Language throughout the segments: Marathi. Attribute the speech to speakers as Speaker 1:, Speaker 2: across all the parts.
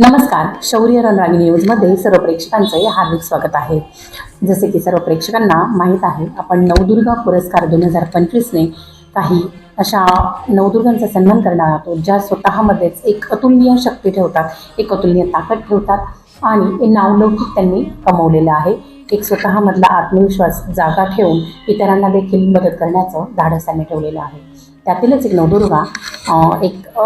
Speaker 1: नमस्कार. शौर्य रणरागी न्यूजमध्ये सर्व प्रेक्षकांचे हार्दिक स्वागत आहे. जसे की सर्व प्रेक्षकांना माहीत आहे आपण नवदुर्गा पुरस्कार दोन हजार पंचवीसने काही अशा नवदुर्गांचा सन्मान करणार आहोत ज्या स्वतःमध्येच एक अतुलनीय शक्ती ठेवतात एक अतुलनीय ताकद ठेवतात आणि हे नावलौकिक त्यांनी कमवलेलं आहे. एक स्वतःमधला आत्मविश्वास जागा ठेवून इतरांना देखील मदत करण्याचं धाडस त्यांनी ठेवलेलं आहे. त्यातीलच एक नवदुर्गा एक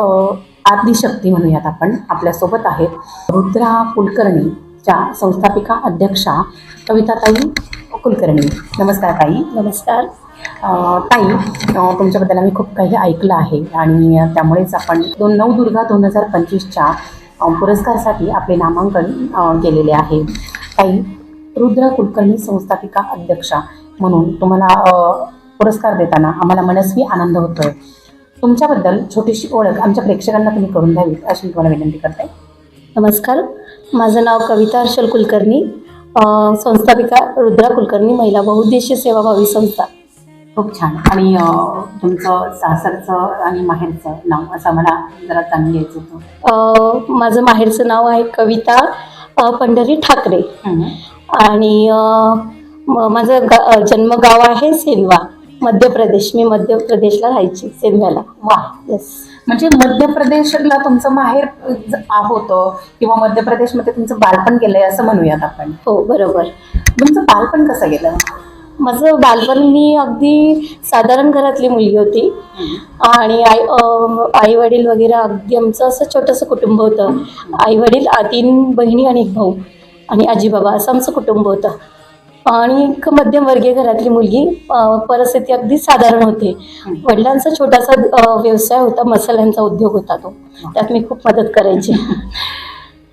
Speaker 1: आदिशक्ती म्हणूयात आपण. आपल्यासोबत आहेत रुद्रा कुलकर्णीच्या संस्थापिका अध्यक्षा कविताताई कुलकर्णी. नमस्कार ताई.
Speaker 2: नमस्कार.
Speaker 1: ताई तुमच्याबद्दल आम्ही खूप काही ऐकलं आहे आणि त्यामुळेच आपण दोन नऊ दुर्गा दोन हजार पंचवीसच्या पुरस्कारासाठी आपले नामांकन केलेले आहे. ताई रुद्रा कुलकर्णी संस्थापिका अध्यक्षा म्हणून तुम्हाला पुरस्कार देताना आम्हाला मनस्वी आनंद होतोय. तुमच्याबद्दल छोटीशी ओळख आमच्या प्रेक्षकांना तुम्ही करून द्यावी अशी मी तुम्हाला विनंती करते.
Speaker 2: नमस्कार. माझं नाव कविता हर्षल कुलकर्णी संस्थापिका रुद्रा कुलकर्णी महिला बहुउद्देशीय सेवाभावी संस्था.
Speaker 1: खूप छान. आणि तुमचं सासरचं आणि माहेरचं नाव असं मला जरा जाणून घ्यायचं होतं.
Speaker 2: माझं माहेरचं नाव आहे कविता पंढरी ठाकरे. आणि माझं गा जन्मगाव आहे सेनवा. मध्य प्रदेश मी मध्य प्रदेशला राहायची सेनव्याला
Speaker 1: वा
Speaker 2: येस
Speaker 1: म्हणजे मध्य प्रदेशला तुमचं माहेर होतं किंवा मध्य प्रदेशमध्ये तुमचं बालपण गेलंय असं म्हणूयात आपण?
Speaker 2: हो बरोबर.
Speaker 1: तुमचं बालपण कसं गेलं?
Speaker 2: माझं बालपण मी अगदी साधारण घरातली मुलगी होती. आणि आई आई वडील वगैरे अगदी आमचं असं छोटंसं कुटुंब होतं. आई वडील तीन बहिणी आणि एक भाऊ आणि आजी बाबा असं आमचं कुटुंब होतं. आणि एक मध्यमवर्गीय घरातली मुलगी परिस्थिती अगदी साधारण होते. वडिलांचा छोटासा व्यवसाय होता मसाल्यांचा उद्योग होता तो. त्यात मी खूप मदत करायची.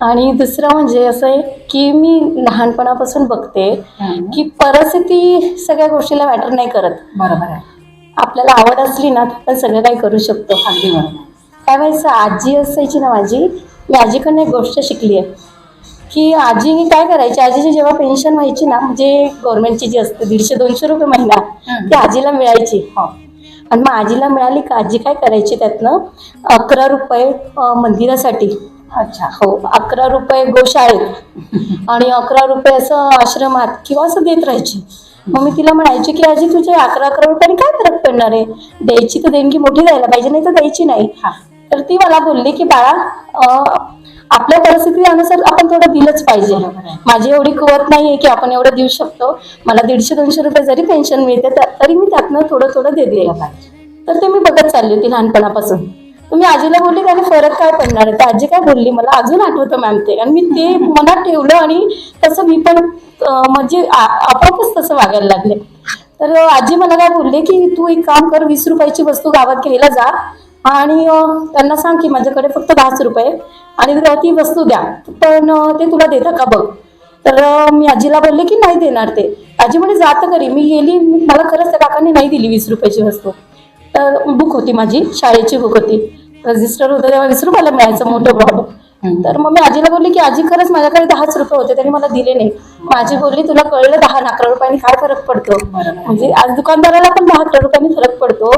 Speaker 2: आणि दुसरं म्हणजे असं आहे की मी लहानपणापासून बघते. की परिस्थिती सगळ्या गोष्टीला मॅटर नाही करत.
Speaker 1: बरोबर आहे.
Speaker 2: आपल्याला आवड असली ना तर आपण सगळं काही करू शकतो.
Speaker 1: अगदी बरोबर.
Speaker 2: काय व्हायचं आजी असायची ना माझी मी आजीकडनं एक गोष्ट शिकली आहे. की आजी काय करायची? आजीची जेव्हा पेन्शन व्हायची ना म्हणजे गव्हर्नमेंटची जी असते दीडशे दोनशे रुपये महिना. ती आजीला मिळायची.
Speaker 1: हो.
Speaker 2: आणि मग आजीला मिळाली का आजी काय करायची त्यातनं? अकरा रुपये मंदिरासाठी.
Speaker 1: अच्छा.
Speaker 2: हो अकरा रुपये गोशाळेत. आणि अकरा रुपये असं आश्रमात किंवा असं देत राहायची. मग मी तिला म्हणायची की आजी तुझे अकरा अकरा रुपयाने काय फरक पडणार आहे? द्यायची तर देणगी मोठी द्यायला पाहिजे नाही तर द्यायची नाही.
Speaker 1: हा.
Speaker 2: तर ती मला बोलली की बाळा आपल्या परिस्थितीनुसार आपण थोडं दिलंच पाहिजे. माझी एवढी कुवत नाहीये की आपण एवढं देऊ शकतो. मला दीडशे दोनशे रुपये जरी पेन्शन मिळते तर- मी त्यातनं थोडं थोडं देते. तर ते मी बघत चालली होती लहानपणापासून. तुम्ही आजीला बोलली त्याने फरक काय पडणार आहे? तर आजी काय बोलली मला अजून आठवतं मॅम ते. आणि मी ते मनात ठेवलं आणि तसं मी पण म्हणजे आपोआपच तसं वागायला लागले. तर आजी मला काय बोलले की तू एक काम कर वीस रुपयाची वस्तू गावात घ्यायला जा. आणि त्यांना सांग की माझ्याकडे फक्त दहाच रुपये आणि तुला ती वस्तू द्या. पण ते तुला देतं का बघ? तर मी आजीला बोलले की नाही देणार ते. आजी म्हणे जात घरी. मी गेली. मला खरंच त्या काकांनी नाही दिली वीस रुपयाची वस्तू. तर बुक होती माझी. शाळेची बुक होती. रजिस्टर होतं तेव्हा वीस रुपयाला मिळायचं मोठं
Speaker 1: प्रॉब्लेम
Speaker 2: तर मग मी आजीला बोलली की आजी खरंच माझ्याकडे दहाच रुपये होते त्यांनी मला दिले नाही आजी बोलली तुला कळलं दहा अकरा रुपयांनी काय फरक पडतो. म्हणजे आज दुकानदाराला पण दहा अकरा रुपयांनी फरक पडतो.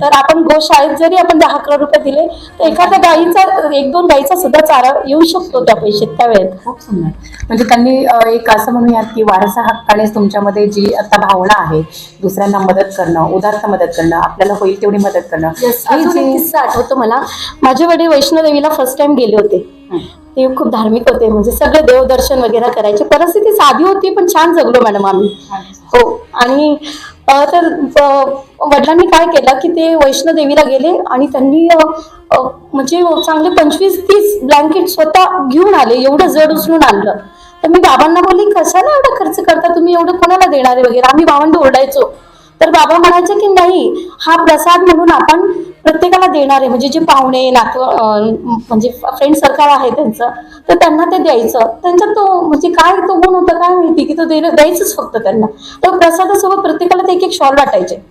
Speaker 2: तर आपण गोशाळेत जरी आपण दहा अकरा रुपये दिले तर एखाद्या गाईचा एक दोन गाईचा सुद्धा चारा येऊ शकतो त्या पैशात त्या वेळेत.
Speaker 1: खूप सुंदर. म्हणजे त्यांनी एक असं म्हणूयात की वारसा हक्कानेच तुमच्यामध्ये जी आता भावना आहे दुसऱ्यांना मदत करणं उदार्थ मदत करणं आपल्याला होईल तेवढी मदत करणं
Speaker 2: किस्सा आठवतो मला. माझे वडील वैष्णोदेवीला फर्स्ट टाइम गेले होते. ते खूप धार्मिक होते म्हणजे सगळे देवदर्शन वगैरे करायचे. परिस्थिती साधी होती पण छान जगलो मॅडम आम्ही. हो आणि तर वडिलांनी काय केलं की ते वैष्णोदेवीला गेले आणि त्यांनी म्हणजे चांगले पंचवीस तीस ब्लँकेट स्वतः घेऊन आले एवढं जड उचलून आणलं. तर मी बाबांना बोलली कशाला एवढा खर्च करता? तुम्ही एवढं कोणाला देणार वगैरे. आम्ही बाबांना ओरडायचो. तर बाबा म्हणायचे की नाही हा प्रसाद म्हणून आपण प्रत्येकाला देणार आहे. म्हणजे जे पाहुणे नातव म्हणजे फ्रेंड सर्कल आहे त्यांचं तर त्यांना ते द्यायचं. त्यांच्यात तो म्हणजे काय तो गुण होता काय माहिती की तो देणं द्यायचंच फक्त त्यांना. तर प्रसादासोबत प्रत्येकाला ते एक एक शॉल वाटायचे.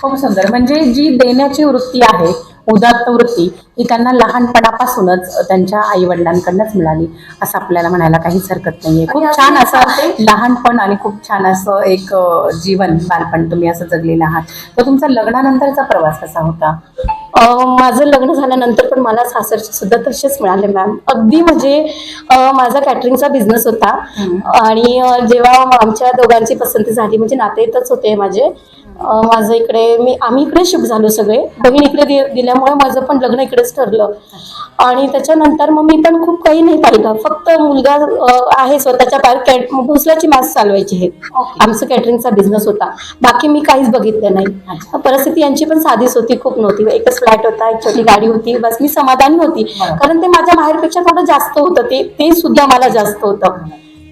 Speaker 1: खूप सुंदर. म्हणजे जी देण्याची वृत्ती आहे उदात्त वृत्ती ही त्यांना लहानपणापासूनच त्यांच्या आई वडिलांकडनंच मिळाली असं आपल्याला म्हणायला काहीच हरकत नाहीये. खूप छान असं लहानपण आणि खूप छान असं एक जीवन बालपण तुम्ही असं जगलेलं आहात. तर तुमचा लग्नानंतरचा प्रवास कसा होता?
Speaker 2: अं, माझं लग्न झाल्यानंतर पण मला सासरचे सुद्धा तसेच मिळाले मॅम. अगदी म्हणजे माझा कॅटरिंगचा बिझनेस होता. आणि जेव्हा आमच्या दोघांची पसंती झाली म्हणजे नातेतच होते माझे माझं इकडे मी आम्ही इकडे शिफ्ट झालो सगळे. बहीण इकडे दिल्यामुळे माझं पण लग्न इकडेच ठरलं. आणि त्याच्यानंतर मग मी पण खूप काही नाही पाहिलं. फक्त मुलगा आहे स्वतःच्या कॅट भोसल्याची मास चालवायची हे. आमचं कॅटरिंगचा बिझनेस होता. बाकी मी काहीच बघितलं नाही. परिस्थिती यांची पण साधीच होती खूप नव्हती. एकच फ्लॅट होता एक छोटी गाडी होती. बस मी समाधानी होती. कारण ते माझ्या माहेरपेक्षा थोडं जास्त होतं. ते ते सुद्धा मला जास्त होतं.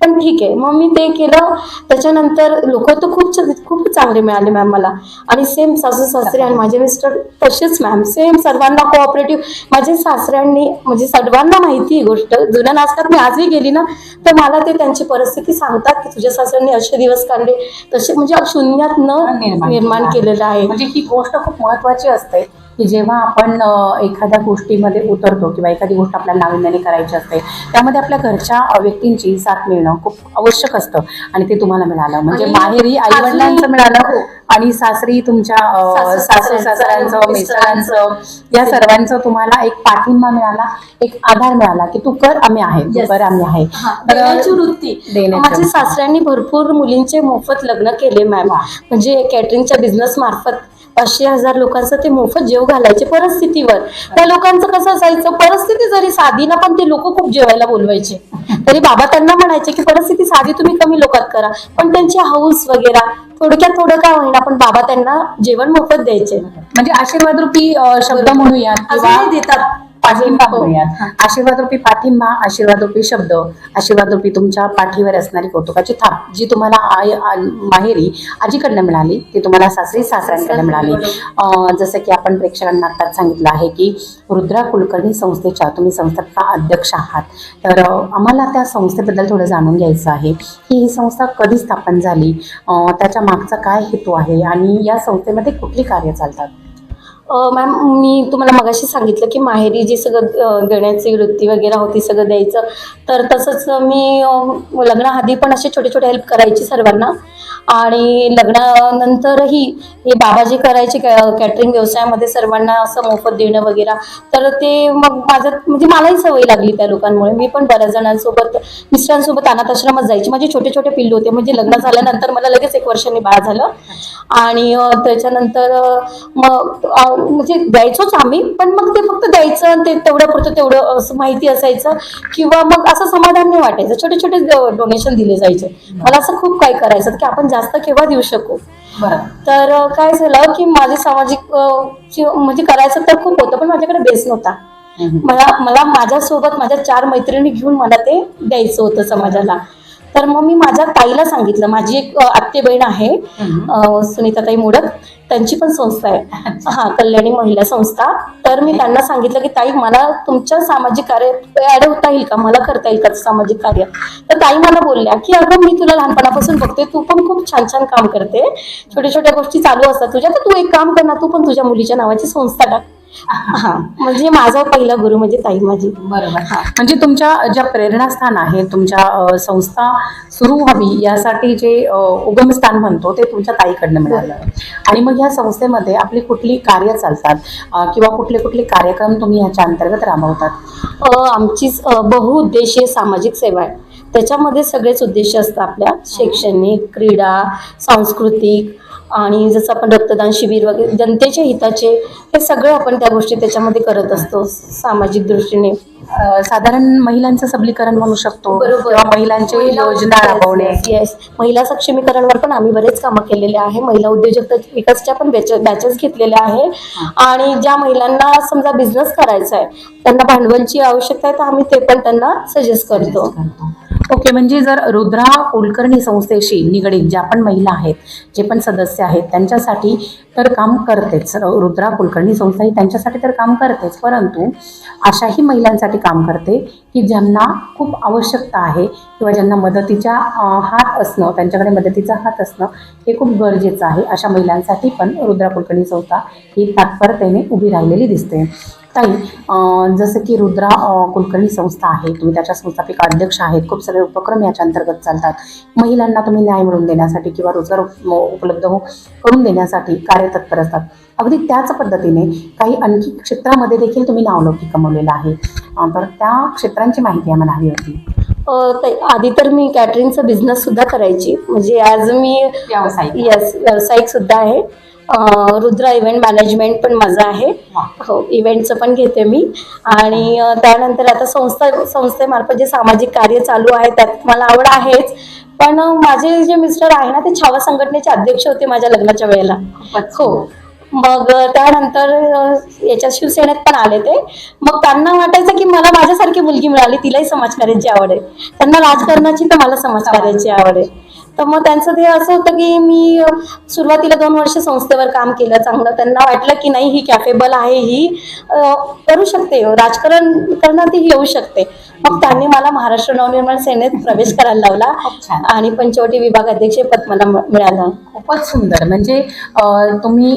Speaker 2: पण ठीक आहे. मग मी ते केलं. त्याच्यानंतर लोक तर खूप खूप चांगले मिळाले मॅम मला. आणि सेम सासू सासरे आणि माझे मिस्टर तसेच मॅम सेम सर्वांना कोऑपरेटिव्ह माझे सासऱ्यांनी म्हणजे सर्वांना माहिती ही गोष्ट. जुन्या नाचकात मी आजही गेली ना तर मला ते त्यांची परिस्थिती सांगतात की तुझ्या सासऱ्यांनी असे दिवस काढले. तसे म्हणजे शून्यात न
Speaker 1: निर्माण
Speaker 2: निर्माण
Speaker 1: केलं
Speaker 2: केलेलं आहे.
Speaker 1: म्हणजे ही गोष्ट खूप महत्वाची असते. की जेव्हा आपण एखाद्या गोष्टीमध्ये उतरतो किंवा एखादी गोष्ट आपल्याला नाविन्याने करायची असते त्यामध्ये आपल्या घरच्या व्यक्तींची साथ मिळणं खूप आवश्यक असतं आणि ते तुम्हाला मिळालं म्हणजे माहेरी आई वडिलांचं मिळालं
Speaker 2: हो.
Speaker 1: आणि सासरी तुमच्या
Speaker 2: सासू-
Speaker 1: सासू
Speaker 2: सासऱ्यांचं,
Speaker 1: मिस्टरांचं या सर्वांचं तुम्हाला एक पाठिंबा मिळाला एक आधार मिळाला की तू कर आम्ही आहे तू. कर आम्ही आहे
Speaker 2: देण्याची वृत्ती माझ्या. सासऱ्यांनी भरपूर मुलींचे मोफत लग्न केले मॅम. म्हणजे कॅटरिंगच्या बिझनेस मार्फत पाचशे हजार लोकांचं ते मोफत जेव घालायचे परिस्थितीवर. त्या लोकांचं कसं असायचं परिस्थिती जरी साधी ना पण ते लोक खूप जेवायला बोलवायचे. तरी बाबा त्यांना म्हणायचे की परिस्थिती साधी तुम्ही कमी लोकात करा. पण त्यांची हाऊस वगैरे थोडक्यात थोडं काय होईना पण बाबा त्यांना जेवण मोफत द्यायचे.
Speaker 1: म्हणजे आशीर्वाद रूपी शब्द
Speaker 2: अजूनही देतात.
Speaker 1: पाठिंबा
Speaker 2: हो.
Speaker 1: म्हणूयात आशीर्वाद रूपी पाठिंबा आशीर्वाद रूपी शब्द आशीर्वाद रूपी तुमच्या पाठीवर असणारी कौतुकाची थाप जी तुम्हाला आई आ- माहेरी आजीकडनं मिळाली ती तुम्हाला सासरी सासऱ्यांकडे मिळाली. जसं की आपण प्रेक्षकांना आत्ताच सांगितलं आहे की रुद्रा कुलकर्णी संस्थेच्या तुम्ही संस्थेचा अध्यक्ष आहात. तर आम्हाला त्या संस्थेबद्दल थोडं जाणून घ्यायचं आहे की ही संस्था कधी स्थापन झाली? त्याच्या मागचा काय हेतू आहे? आणि या संस्थेमध्ये कुठली कार्य चालतात?
Speaker 2: मॅम मी तुम्हाला मगाशी सांगितलं की माहेरी जी सगळं देण्याची वृत्ती वगैरे होती सगळं द्यायचं तर तसंच मी लग्नाआधी पण असे छोटे छोटे हेल्प करायची सर्वांना. आणि लग्नानंतरही हे बाबाजी करायचे कॅटरिंग व्यवसायामध्ये सर्वांना असं मोफत देणं वगैरे. तर ते मग माझं म्हणजे मलाही सवय लागली त्या लोकांमुळे. मी पण बऱ्याच जणांसोबत मिस्टरांसोबत अनाथ आश्रमात जायची. माझे छोटे छोटे पिल्लू होते. म्हणजे लग्न झाल्यानंतर मला लगेच एक वर्षांनी बाळ झालं. आणि त्याच्यानंतर मग म्हणजे द्यायचोच आम्ही पण मग ते फक्त द्यायचं आणि ते तेवढं पुरतं तेवढं असं माहिती असायचं. किंवा मग असं समाधान नाही वाटायचं. छोटे छोटे डोनेशन दिले जायचे. मला असं खूप काही करायचं. की आपण जास्त केव्हा देऊ शकू?
Speaker 1: बरं.
Speaker 2: तर काय झालं की माझे सामाजिक म्हणजे करायचं तर खूप होतं पण माझ्याकडे बेस नव्हता. मला मला माझ्यासोबत माझ्या चार मैत्रिणी घेऊन मला ते द्यायचं होतं समाजाला. तर मग मी माझ्या ताईला सांगितलं. माझी एक अ, आत्ते बहीण आहे सुनीताताई मोडक. त्यांची पण संस्था आहे. हा कल्याणी महिला संस्था. तर मी त्यांना सांगितलं की ताई मला तुमच्या सामाजिक कार्य ऍड होता येईल का? मला करता येईल का सामाजिक कार्य? तर ताई मला बोलल्या की अगं मी तुला लहानपणापासून बघते. तू पण खूप छान छान काम करते. छोट्या छोट्या गोष्टी चालू असतात तुझ्या. तर तू एक काम कर ना तू पण तुझ्या मुलीच्या नावाची संस्था टाक. हा म्हणजे माझा पहिला गुरु म्हणजे ताई माझी.
Speaker 1: बरोबर. म्हणजे तुमच्या ज्या प्रेरणास्थान आहे तुमच्या संस्था सुरू व्हावी यासाठी जे उगमस्थान म्हणतो ते तुमच्या ताईकडनं मिळालं. आणि मग ह्या संस्थेमध्ये आपली कुठली कार्य चालतात किंवा कुठले कुठले कार्यक्रम तुम्ही ह्याच्या अंतर्गत राबवतात?
Speaker 2: आमची बहुउद्देशीय सामाजिक सेवा आहे. त्याच्यामध्ये सगळेच उद्देश असतात आपल्या. शैक्षणिक क्रीडा सांस्कृतिक आणि जसं आपण रक्तदान शिबिर वगैरे जनतेच्या हिताचे हे सगळं आपण त्या गोष्टी त्याच्यामध्ये करत असतो सामाजिक दृष्टीने.
Speaker 1: साधारण महिलांचं सबलीकरण म्हणू शकतो किंवा महिलांची योजना राबवणे.
Speaker 2: yes. महिला सक्षमीकरणवर पण आम्ही बरेच कामं केलेले आहे. महिला उद्योजकता विकासच्या पण बॅचेस घेतलेल्या आहे. आणि ज्या महिलांना समजा बिझनेस करायचा आहे त्यांना भांडवलची आवश्यकता आहे तर आम्ही ते पण त्यांना सजेस्ट करतो.
Speaker 1: ओके म्हणजे जर रुद्रा कुलकर्णी संस्थेशी निगडीत ज्या पण महिला आहेत जे पण सदस्य आहेत त्यांच्यासाठी तर काम करतेच. रुद्रा कुलकर्णी संस्था ही त्यांच्यासाठी तर काम करतेच परंतु अशाही महिलांसाठी काम करते की ज्यांना खूप आवश्यकता आहे किंवा ज्यांना मदतीच्या हात असणं त्यांच्याकडे मदतीचा हात असणं हे खूप गरजेचं आहे. अशा महिलांसाठी पण रुद्रा कुलकर्णी संस्था ही तात्परतेने उभी राहिलेली दिसते. ताई जसं की रुद्रा कुलकर्णी संस्था आहे. तुम्ही त्याच्या संस्थापिक अध्यक्ष आहेत. खूप सगळे उपक्रम याच्या अंतर्गत चालतात. महिलांना तुम्ही न्याय मिळवून देण्यासाठी किंवा रोजगार उप- उपलब्ध हो करून देण्यासाठी कार्यतत्पर असतात. अगदी त्याच पद्धतीने काही आणखी क्षेत्रामध्ये देखील तुम्ही नावलौकिक कमवलेलं आहे. तर त्या क्षेत्रांची माहिती आम्हाला हवी होती.
Speaker 2: आधी तर मी कॅटरिंगचा बिझनेस सुद्धा करायची. म्हणजे आज मी
Speaker 1: व्यावसायिक.
Speaker 2: यस व्यावसायिक सुद्धा आहे. रुद्रा इव्हेंट मॅनेजमेंट पण माझं आहे. हो. इव्हेंटचं पण घेते मी. आणि त्यानंतर आता संस्था संस्थेमार्फत जे सामाजिक कार्य चालू आहे त्यात मला आवड आहेच. पण माझे जे मिस्टर आहे ना ते छावा संघटनेचे अध्यक्ष होते माझ्या लग्नाच्या वेळेला. हो. मग त्यानंतर याच्या शिवसेनेत पण आले ते. मग त्यांना वाटायचं की मला माझ्यासारखी मुलगी मिळाली तिलाही समाजकार्याची आवड आहे. त्यांना राजकारणाची तर मला समाजकार्याची आवड आहे. तर मग त्यांचं ते असं होतं की मी सुरुवातीला दोन वर्ष संस्थेवर काम केलं चांगलं. त्यांना वाटलं की नाही ही कॅपेबल आहे ही. करू शकते. राजकारण करण्यात ती येऊ शकते. मग त्यांनी मला महाराष्ट्र नवनिर्माण सेनेत प्रवेश करायला लावला. आणि पंचवटी विभाग अध्यक्ष पद मला मिळालं.
Speaker 1: खूपच सुंदर. म्हणजे तुम्ही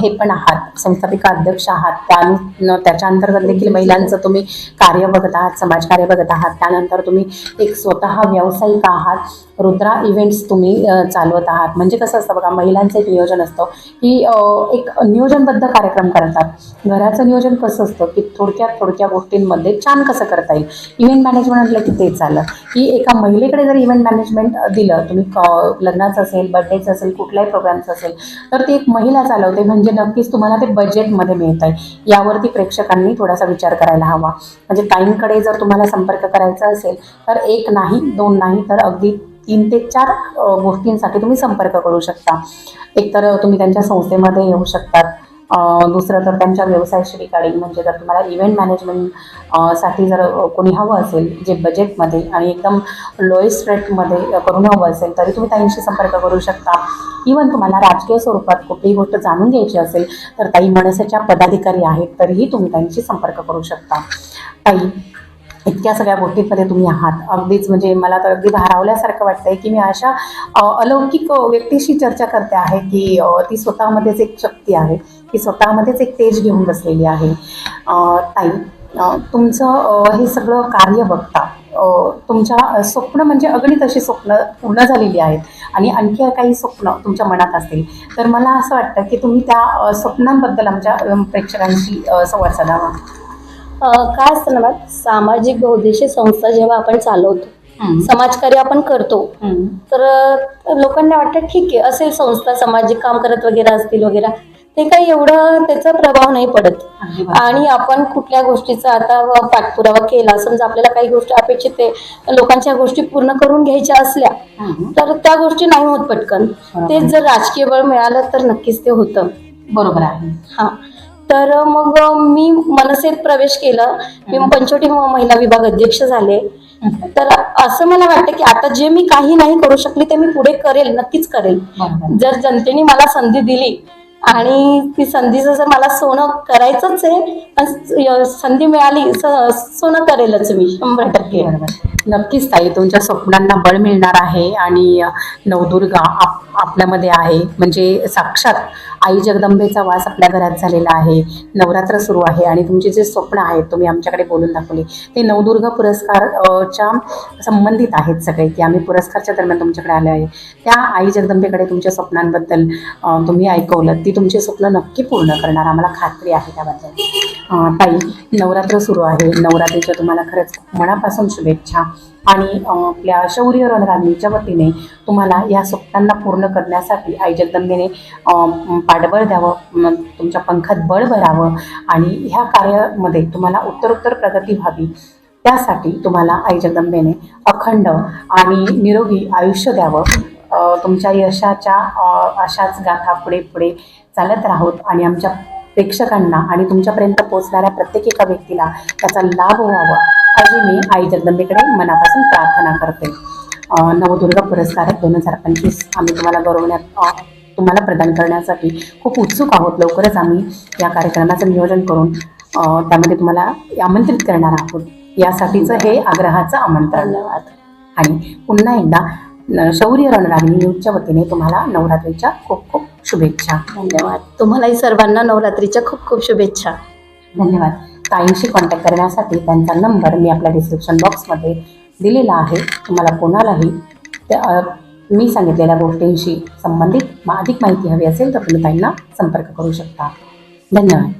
Speaker 1: हे पण आहात संस्थापिका अध्यक्ष आहात. त्या त्याच्या अंतर्गत देखील महिलांचं तुम्ही कार्य बघत आहात समाजकार्य बघत आहात. त्यानंतर तुम्ही एक स्वतः व्यावसायिक आहात. रुद्रा इव्हेंट्स तुम्ही चालवत आहात. म्हणजे कसं असतं बघा महिलांचं एक नियोजन असतं की एक नियोजनबद्ध कार्यक्रम करतात. घराचं नियोजन कसं असतं की थोडक्यात थोडक्या गोष्टींमध्ये छान कसं करता येईल? इव्हेंट मॅनेजमेंट म्हटलं की तेच आलं की एका महिलेकडे जर इव्हेंट मॅनेजमेंट दिलं तुम्ही क- लग्नाचं असेल बर्थडेचं असेल कुठल्याही प्रोग्रामचं असेल तर ती एक महिला चालवते. म्हणजे नक्कीच तुम्हाला ते बजेटमध्ये मिळत आहे यावरती प्रेक्षकांनी थोडासा विचार करायला हवा. म्हणजे ताईंकडे जर तुम्हाला संपर्क करायचा असेल तर एक नाही दोन नाही तर अगदी तीन ते चार गोष्टींसाठी तुम्ही संपर्क करू शकता. एकतर तुम्ही त्यांच्या संस्थेमध्ये येऊ शकतात. दुसरं तर त्यांच्या व्यवसायाशी रिगार्डिंग म्हणजे जर तुम्हाला इव्हेंट मॅनेजमेंटसाठी जर कोणी हवं असेल जे बजेटमध्ये आणि एकदम लोएस्ट रेटमध्ये करून हवं असेल तरी तुम्ही त्यांशी संपर्क करू शकता. इवन तुम्हाला राजकीय स्वरूपात कुठलीही गोष्ट जाणून घ्यायची असेल तर ताई मनसेच्या पदाधिकारी आहेत तरीही तुम्ही त्यांशी संपर्क करू शकता. ताई इतक्या सगळ्या गोष्टींमध्ये तुम्ही आहात. अगदीच म्हणजे मला तर अगदी भारावल्यासारखं वाटतंय की मी अशा अलौकिक व्यक्तीशी चर्चा करते आहे की ती स्वतःमध्येच एक शक्ती आहे. ती स्वतःमध्येच एक तेज घेऊन बसलेली आहे. ताई तुमचं हे सगळं कार्य बघता तुमच्या स्वप्न म्हणजे अगणित अशी स्वप्न पूर्ण झालेली आहेत आणि आणखी काही स्वप्न तुमच्या मनात असतील. तर मला असं वाटतं की तुम्ही त्या स्वप्नांबद्दल आमच्या प्रेक्षकांशी संवाद साधावा.
Speaker 2: काय असतं ना मॅम सामाजिक बहुद्देशीय संस्था जेव्हा आपण चालवतो समाजकार्य आपण करतो. तर लोकांना वाटतं ठीक आहे असेल संस्था सामाजिक काम करत वगैरे असतील वगैरे ते काही एवढं त्याचा प्रभाव नाही पडत. आणि आपण कुठल्या गोष्टीचा आता पाठपुरावा केला समजा आपल्याला काही गोष्टी अपेक्षित आहे लोकांच्या गोष्टी पूर्ण करून घ्यायच्या असल्या. तर त्या गोष्टी नाही होत पटकन. तेच जर राजकीय बळ मिळालं तर नक्कीच ते होतं.
Speaker 1: बरोबर आहे.
Speaker 2: हा. तर मग मी मनसेत प्रवेश केला. मी पंचवटी महिला विभाग अध्यक्ष झाले. तर असं मला वाटतं की आता जे मी काही नाही करू शकले ते मी पुढे करेल नक्कीच करेल. जर जनतेने मला संधी दिली आणि ती संधीचं जर मला सोनं करायचंच आहे पण संधी मिळाली स- सोनं करेलच मी शंभर टक्के.
Speaker 1: नक्कीच ताई तुमच्या स्वप्नांना बळ मिळणार आहे आणि नवदुर्गा आप आपल्यामध्ये आहे. म्हणजे साक्षात आई जगदंबेचा वास आपल्या घरात झालेला आहे. नवरात्र सुरू आहे आणि तुमचे जे स्वप्न आहेत तुम्ही आमच्याकडे बोलून दाखवले. ते नवदुर्गा पुरस्कार च्या संबंधित आहेत सगळे की आम्ही पुरस्कारच्या दरम्यान तुमच्याकडे आले आहे. त्या आई जगदंबेकडे तुमच्या स्वप्नांबद्दल तुम्ही ऐकवलं. ती तुमचे स्वप्न नक्की पूर्ण करणार. आम्हाला खात्री आहे त्याबद्दल. ताई नवरात्र सुरू आहे. नवरात्रीच्या तुम्हाला खरंच मनापासून शुभेच्छा. आणि आपल्या शौर्य रणरांनीच्या वतीने तुम्हाला या स्वप्नांना पूर्ण करण्यासाठी आई जगदंबेने पाठबळ द्यावं तुमच्या पंखात बळ भरावं आणि ह्या कार्यामध्ये तुम्हाला उत्तरोत्तर प्रगती व्हावी. त्यासाठी तुम्हाला आई जगदंबेने अखंड आणि निरोगी आयुष्य द्यावं. तुमच्या यशाच्या अशाच गाथा पुढे पुढे चालत राहोत आणि आमच्या प्रेक्षकांना आणि तुमच्यापर्यंत पोहोचणाऱ्या प्रत्येक एका व्यक्तीला त्याचा लाभ व्हावा अशी मी आई जगदंबेकडे मनापासून प्रार्थना करते. नवदुर्गा पुरस्कार दोन हजार पंचवीस आम्ही तुम्हाला गौरवण्यात तुम्हाला प्रदान करण्यासाठी खूप उत्सुक आहोत. लवकरच आम्ही या कार्यक्रमाचं नियोजन करून त्यामध्ये तुम्हाला आमंत्रित करणार आहोत. यासाठीचं हे आग्रहाचं आमंत्रण. आणि पुन्हा एकदा शौर्य रणरागिणी न्यूजच्या वतीने तुम्हाला नवरात्रीच्या खूप खूप शुभेच्छा.
Speaker 2: धन्यवाद. तुम्हालाही सर्वांना नवरात्रीच्या खूप खूप शुभेच्छा.
Speaker 1: धन्यवाद. ताईंशी कॉन्टॅक्ट करण्यासाठी त्यांचा नंबर मी आपल्या डिस्क्रिप्शन बॉक्समध्ये दिलेला आहे. तुम्हाला कोणालाही त्या मी सांगितलेल्या गोष्टींशी संबंधित मा- अधिक माहिती हवी असेल तर तुम्ही ताईंना संपर्क करू शकता. धन्यवाद.